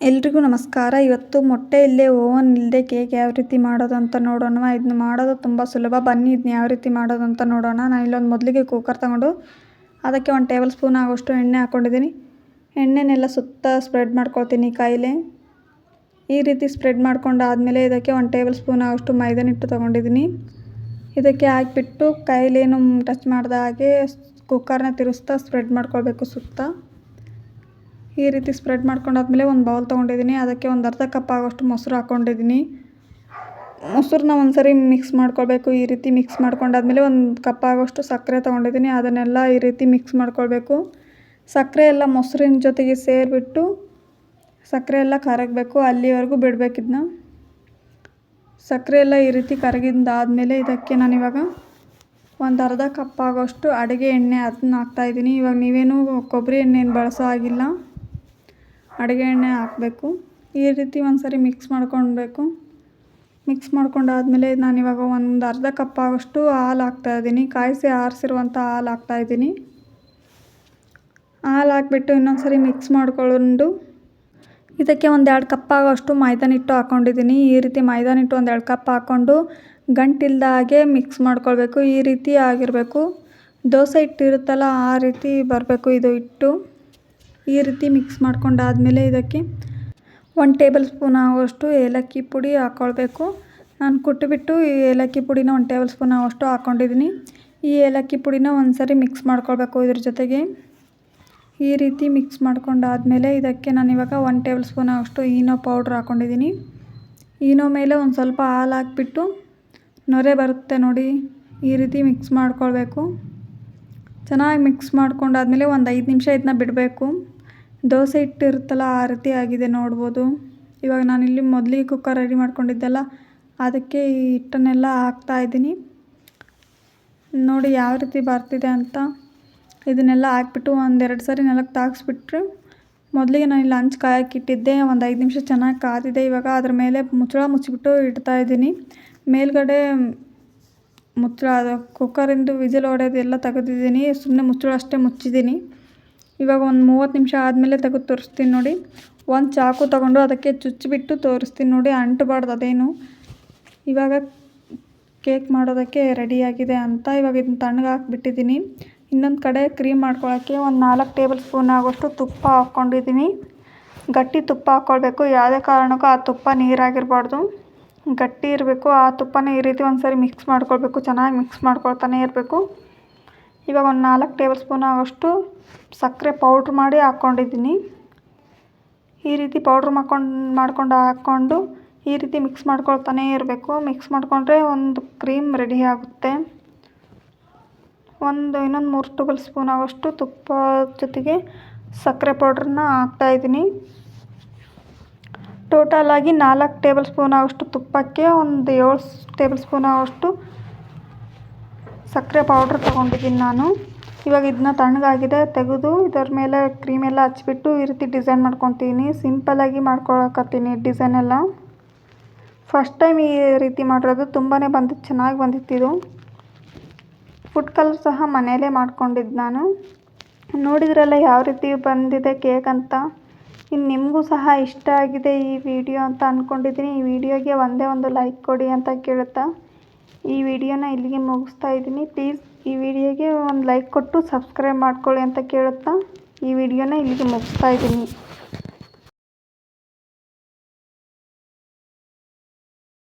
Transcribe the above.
ಎಲ್ರಿಗೂ ನಮಸ್ಕಾರ. ಇವತ್ತು ಮೊಟ್ಟೆ ಇಲ್ಲದೆ ಓವನ್ ಇಲ್ಲದೆ ಕೇಕ್ ಯಾವ ರೀತಿ ಮಾಡೋದು ಅಂತ ನೋಡೋಣ. ಇದನ್ನ ಮಾಡೋದು ತುಂಬ ಸುಲಭ. ಬನ್ನಿ ಇದನ್ನ ಯಾವ ರೀತಿ ಮಾಡೋದು ಅಂತ ನೋಡೋಣ. ನಾನು ಇಲ್ಲೊಂದು ಮೊದಲಿಗೆ ಕುಕ್ಕರ್ ತಗೊಂಡು ಅದಕ್ಕೆ ಒಂದು ಟೇಬಲ್ ಸ್ಪೂನ್ ಆಗೋಷ್ಟು ಎಣ್ಣೆ ಹಾಕ್ಕೊಂಡಿದ್ದೀನಿ ಎಣ್ಣೆನೆಲ್ಲ ಸುತ್ತ ಸ್ಪ್ರೆಡ್ ಮಾಡ್ಕೊಳ್ತೀನಿ ಕಾಯಿಲೆ ಈ ರೀತಿ ಸ್ಪ್ರೆಡ್ ಮಾಡ್ಕೊಂಡಾದಮೇಲೆ ಇದಕ್ಕೆ ಒಂದು ಟೇಬಲ್ ಸ್ಪೂನ್ ಆಗೋಷ್ಟು ಮೈದಾನ ಹಿಟ್ಟು ತೊಗೊಂಡಿದ್ದೀನಿ. ಇದಕ್ಕೆ ಹಾಕಿಬಿಟ್ಟು ಕೈಲೇನು ಟಚ್ ಮಾಡಿದ ಹಾಗೆ ಕುಕ್ಕರ್ನ ತಿರುಗಿಸ್ತಾ ಸ್ಪ್ರೆಡ್ ಮಾಡ್ಕೊಳ್ಬೇಕು ಸುತ್ತ. ಈ ರೀತಿ ಸ್ಪ್ರೆಡ್ ಮಾಡ್ಕೊಂಡಾದ್ಮೇಲೆ ಒಂದು ಬೌಲ್ ತೊಗೊಂಡಿದ್ದೀನಿ ಅದಕ್ಕೆ ಒಂದು ಅರ್ಧ ಕಪ್ ಆಗೋಷ್ಟು ಮೊಸರು ಹಾಕ್ಕೊಂಡಿದ್ದೀನಿ ಮೊಸರನ್ನ ಒಂದು ಸರಿ ಮಿಕ್ಸ್ ಮಾಡ್ಕೊಳ್ಬೇಕು. ಈ ರೀತಿ ಮಿಕ್ಸ್ ಮಾಡ್ಕೊಂಡಾದ್ಮೇಲೆ ಒಂದು ಕಪ್ ಆಗೋಷ್ಟು ಸಕ್ಕರೆ ತೊಗೊಂಡಿದ್ದೀನಿ ಅದನ್ನೆಲ್ಲ ಈ ರೀತಿ ಮಿಕ್ಸ್ ಮಾಡ್ಕೊಳ್ಬೇಕು. ಸಕ್ಕರೆ ಎಲ್ಲ ಮೊಸರಿನ ಜೊತೆಗೆ ಸೇರಿಬಿಟ್ಟು ಸಕ್ಕರೆ ಎಲ್ಲ ಕರಗಬೇಕು. ಅಲ್ಲಿವರೆಗೂ ಬಿಡಬೇಕು ಇದನ್ನ ಸಕ್ಕರೆ ಎಲ್ಲ ಈ ರೀತಿ ಕರಗಿದ್ದಾದಮೇಲೆ ಇದಕ್ಕೆ ನಾನಿವಾಗ ಒಂದು ಅರ್ಧ ಕಪ್ ಆಗೋಷ್ಟು ಅಡುಗೆ ಎಣ್ಣೆ ಅದನ್ನ ಹಾಕ್ತಾಯಿದ್ದೀನಿ ಇವಾಗ ನೀವೇನು ಕೊಬ್ಬರಿ ಎಣ್ಣೆನ ಬಳಸೋ ಆಗಿಲ್ಲ ಅಡುಗೆ ಎಣ್ಣೆ ಹಾಕಬೇಕು. ಈ ರೀತಿ ಒಂದು ಸರಿ ಮಿಕ್ಸ್ ಮಾಡ್ಕೊಳ್ಬೇಕು. ಮಿಕ್ಸ್ ನಾನು ನಾನಿವಾಗ ಒಂದು ಅರ್ಧ ಕಪ್ ಆಗೋಷ್ಟು ಹಾಲು ಹಾಕ್ತಾಯಿದ್ದೀನಿ ಕಾಯಿಸಿ ಆರಿಸಿರುವಂಥ ಹಾಲು ಹಾಕ್ತಾಯಿದ್ದೀನಿ ಹಾಲು ಹಾಕ್ಬಿಟ್ಟು ಇನ್ನೊಂದು ಸರಿ ಮಿಕ್ಸ್ ಮಾಡಿಕೊಂಡು ಇದಕ್ಕೆ ಒಂದು ಎರಡು ಕಪ್ ಆಗೋಷ್ಟು ಮೈದಾನ ಹಿಟ್ಟು ಹಾಕ್ಕೊಂಡಿದ್ದೀನಿ ಈ ರೀತಿ ಮೈದಾನ ಹಿಟ್ಟು ಒಂದು ಎರಡು ಕಪ್ ಹಾಕ್ಕೊಂಡು ಗಂಟಿಲ್ದ ಹಾಗೆ ಮಿಕ್ಸ್ ಮಾಡ್ಕೊಳ್ಬೇಕು. ಈ ರೀತಿ ಆಗಿರಬೇಕು. ದೋಸೆ ಹಿಟ್ಟು ಇರುತ್ತಲ್ಲ ಆ ರೀತಿ ಬರಬೇಕು ಇದು ಹಿಟ್ಟು. ಈ ರೀತಿ ಮಿಕ್ಸ್ ಮಾಡ್ಕೊಂಡಾದಮೇಲೆ ಇದಕ್ಕೆ ಒಂದು ಟೇಬಲ್ ಸ್ಪೂನ್ ಆಗುವಷ್ಟು ಏಲಕ್ಕಿ ಪುಡಿ ಹಾಕ್ಕೊಳ್ಬೇಕು ನಾನು ಕುಟ್ಟಿಬಿಟ್ಟು ಈ ಏಲಕ್ಕಿ ಪುಡಿನ ಒಂದು ಟೇಬಲ್ ಸ್ಪೂನ್ ಆಗುವಷ್ಟು ಹಾಕ್ಕೊಂಡಿದ್ದೀನಿ ಈ ಏಲಕ್ಕಿ ಪುಡಿನ ಒಂದು ಸರಿ ಮಿಕ್ಸ್ ಮಾಡ್ಕೊಳ್ಬೇಕು ಇದ್ರ ಜೊತೆಗೆ. ಈ ರೀತಿ ಮಿಕ್ಸ್ ಮಾಡ್ಕೊಂಡಾದಮೇಲೆ ಇದಕ್ಕೆ ನಾನು ಇವಾಗ ಒಂದು ಟೇಬಲ್ ಸ್ಪೂನ್ ಆಗೋಷ್ಟು ಈನೋ ಪೌಡ್ರ್ ಹಾಕ್ಕೊಂಡಿದ್ದೀನಿ ಈನೋ ಮೇಲೆ ಒಂದು ಸ್ವಲ್ಪ ಹಾಲು ಹಾಕ್ಬಿಟ್ಟು ನೊರೆ ಬರುತ್ತೆ ನೋಡಿ, ಈ ರೀತಿ ಮಿಕ್ಸ್ ಮಾಡ್ಕೊಳ್ಬೇಕು. ಚೆನ್ನಾಗಿ ಮಿಕ್ಸ್ ಮಾಡ್ಕೊಂಡಾದ್ಮೇಲೆ ಒಂದು ಐದು ನಿಮಿಷ ಇದನ್ನ ಬಿಡಬೇಕು. ದೋಸೆ ಹಿಟ್ಟು ಇರುತ್ತಲ್ಲ ಆ ರೀತಿ ಆಗಿದೆ ನೋಡ್ಬೋದು. ಇವಾಗ ನಾನಿಲ್ಲಿ ಮೊದಲಿಗೆ ಕುಕ್ಕರ್ ರೆಡಿ ಮಾಡ್ಕೊಂಡಿದ್ದೆಲ್ಲ, ಅದಕ್ಕೆ ಈ ಹಿಟ್ಟನ್ನೆಲ್ಲ ಹಾಕ್ತಾಯಿದ್ದೀನಿ ನೋಡಿ ಯಾವ ರೀತಿ ಬರ್ತಿದೆ ಅಂತ. ಇದನ್ನೆಲ್ಲ ಹಾಕ್ಬಿಟ್ಟು ಒಂದೆರಡು ಸರಿ ನೆಲಕ್ಕೆ ತಾಗಿಸ್ಬಿಟ್ರೆ, ಮೊದಲಿಗೆ ನಾನು ಇಲ್ಲಿ ಕಾಯಕ್ಕೆ ಇಟ್ಟಿದ್ದೆ, ಒಂದು ಐದು ನಿಮಿಷ ಚೆನ್ನಾಗಿ ಕಾದಿದೆ. ಇವಾಗ ಅದ್ರ ಮೇಲೆ ಮುಚ್ಚಳ ಮುಚ್ಚಿಬಿಟ್ಟು ಇಡ್ತಾಯಿದ್ದೀನಿ ಮೇಲ್ಗಡೆ ಮುಚ್ಚಳ, ಅದು ಕುಕ್ಕರಿಂದು ಹೊಡೆಯೋದು ಎಲ್ಲ ತೆಗೆದಿದ್ದೀನಿ. ಸುಮ್ಮನೆ ಮುಚ್ಚಳ ಅಷ್ಟೇ ಮುಚ್ಚಿದ್ದೀನಿ. ಇವಾಗ ಒಂದು ಮೂವತ್ತು ನಿಮಿಷ ಆದಮೇಲೆ ತೆಗೆದು ತೋರಿಸ್ತೀನಿ ನೋಡಿ. ಒಂದು ಚಾಕು ತಗೊಂಡು ಅದಕ್ಕೆ ಚುಚ್ಚಿಬಿಟ್ಟು ತೋರಿಸ್ತೀನಿ ನೋಡಿ, ಅಂಟಬಾರ್ದು ಅದೇನು. ಇವಾಗ ಕೇಕ್ ಮಾಡೋದಕ್ಕೆ ರೆಡಿಯಾಗಿದೆ ಅಂತ ಇವಾಗ ಇದನ್ನ ತಣ್ಣಗೆ ಹಾಕ್ಬಿಟ್ಟಿದ್ದೀನಿ. ಇನ್ನೊಂದು ಕಡೆ ಕ್ರೀಮ್ ಮಾಡ್ಕೊಳ್ಳೋಕ್ಕೆ ಒಂದು ನಾಲ್ಕು ಟೇಬಲ್ ಸ್ಪೂನ್ ಆಗೋಷ್ಟು ತುಪ್ಪ ಹಾಕ್ಕೊಂಡಿದ್ದೀನಿ. ಗಟ್ಟಿ ತುಪ್ಪ ಹಾಕ್ಕೊಳ್ಬೇಕು, ಯಾವುದೇ ಕಾರಣಕ್ಕೂ ಆ ತುಪ್ಪ ನೀರಾಗಿರಬಾರ್ದು. ಗಟ್ಟಿ ಇರಬೇಕು, ಆ ತುಪ್ಪನೇ ಈ ರೀತಿ ಒಂದು ಸರಿ ಮಿಕ್ಸ್ ಮಾಡ್ಕೊಳ್ಬೇಕು, ಚೆನ್ನಾಗಿ ಮಿಕ್ಸ್ ಮಾಡ್ಕೊಳ್ತಾನೆ ಇರಬೇಕು. ಇವಾಗ ಒಂದು ನಾಲ್ಕು ಟೇಬಲ್ ಸ್ಪೂನ್ ಆಗೋಷ್ಟು ಸಕ್ಕರೆ ಪೌಡ್ರ್ ಮಾಡಿ ಹಾಕ್ಕೊಂಡಿದ್ದೀನಿ. ಈ ರೀತಿ ಪೌಡ್ರ್ ಮಾಡ್ಕೊಂಡು ಮಾಡ್ಕೊಂಡು ಹಾಕ್ಕೊಂಡು ಈ ರೀತಿ ಮಿಕ್ಸ್ ಮಾಡ್ಕೊಳ್ತಾನೇ ಇರಬೇಕು. ಮಿಕ್ಸ್ ಮಾಡಿಕೊಂಡ್ರೆ ಒಂದು ಕ್ರೀಮ್ ರೆಡಿ ಆಗುತ್ತೆ. ಒಂದು, ಇನ್ನೊಂದು ಮೂರು ಟೇಬಲ್ ಸ್ಪೂನ್ ಆಗೋಷ್ಟು ತುಪ್ಪ ಜೊತೆಗೆ ಸಕ್ಕರೆ ಪೌಡ್ರನ್ನ ಹಾಕ್ತಾಯಿದ್ದೀನಿ ಟೋಟಲಾಗಿ ನಾಲ್ಕು ಟೇಬಲ್ ಸ್ಪೂನ್ ಆಗೋಷ್ಟು ತುಪ್ಪಕ್ಕೆ ಒಂದು ಏಳು ಟೇಬಲ್ ಸ್ಪೂನ್ ಆಗೋಷ್ಟು ಸಕ್ಕರೆ ಪೌಡ್ರ್ ತೊಗೊಂಡಿದ್ದೀನಿ ನಾನು. ಇವಾಗ ಇದನ್ನ ತಣ್ಣಗಾಗಿದೆ, ತೆಗೆದು ಇದರ ಮೇಲೆ ಕ್ರೀಮೆಲ್ಲ ಹಚ್ಬಿಟ್ಟು ಈ ರೀತಿ ಡಿಸೈನ್ ಮಾಡ್ಕೊತೀನಿ. ಸಿಂಪಲ್ಲಾಗಿ ಮಾಡ್ಕೊಳಕತ್ತೀನಿ ಡಿಸೈನ್ ಎಲ್ಲ. ಫಸ್ಟ್ ಟೈಮ್ ಈ ರೀತಿ ಮಾಡಿರೋದು ತುಂಬಾ ಬಂದಿತ್ತು ಚೆನ್ನಾಗಿ ಬಂದಿತ್ತು ಇದು. ಫುಡ್ ಕಲರ್ ಸಹ ಮನೆಯಲ್ಲೇ ಮಾಡ್ಕೊಂಡಿದ್ದು ನಾನು. ನೋಡಿದ್ರಲ್ಲ ಯಾವ ರೀತಿ ಬಂದಿದೆ ಕೇಕ್ ಅಂತ. ಇನ್ನು ನಿಮಗೂ ಸಹ ಇಷ್ಟ ಆಗಿದೆ ಈ ವಿಡಿಯೋ ಅಂತ ಅಂದ್ಕೊಂಡಿದ್ದೀನಿ ಈ ವಿಡಿಯೋಗೆ ಒಂದೇ ಒಂದು ಲೈಕ್ ಕೊಡಿ ಅಂತ ಕೇಳುತ್ತಾ. ಈ ವಿಡಿಯೋನ ಇಲ್ಲಿಗೆ ಮುಗಿಸ್ತಾ ಇದ್ದೀನಿ. ಪ್ಲೀಸ್ ಈ ವಿಡಿಯೋಗೆ ಒಂದು ಲೈಕ್ ಕೊಟ್ಟು ಸಬ್ಸ್ಕ್ರೈಬ್ ಮಾಡ್ಕೊಳ್ಳಿ ಅಂತ ಕೇಳುತ್ತಾ ಈ ವಿಡಿಯೋನ ಇಲ್ಲಿಗೆ ಮುಗಿಸ್ತಾ ಇದ್ದೀನಿ.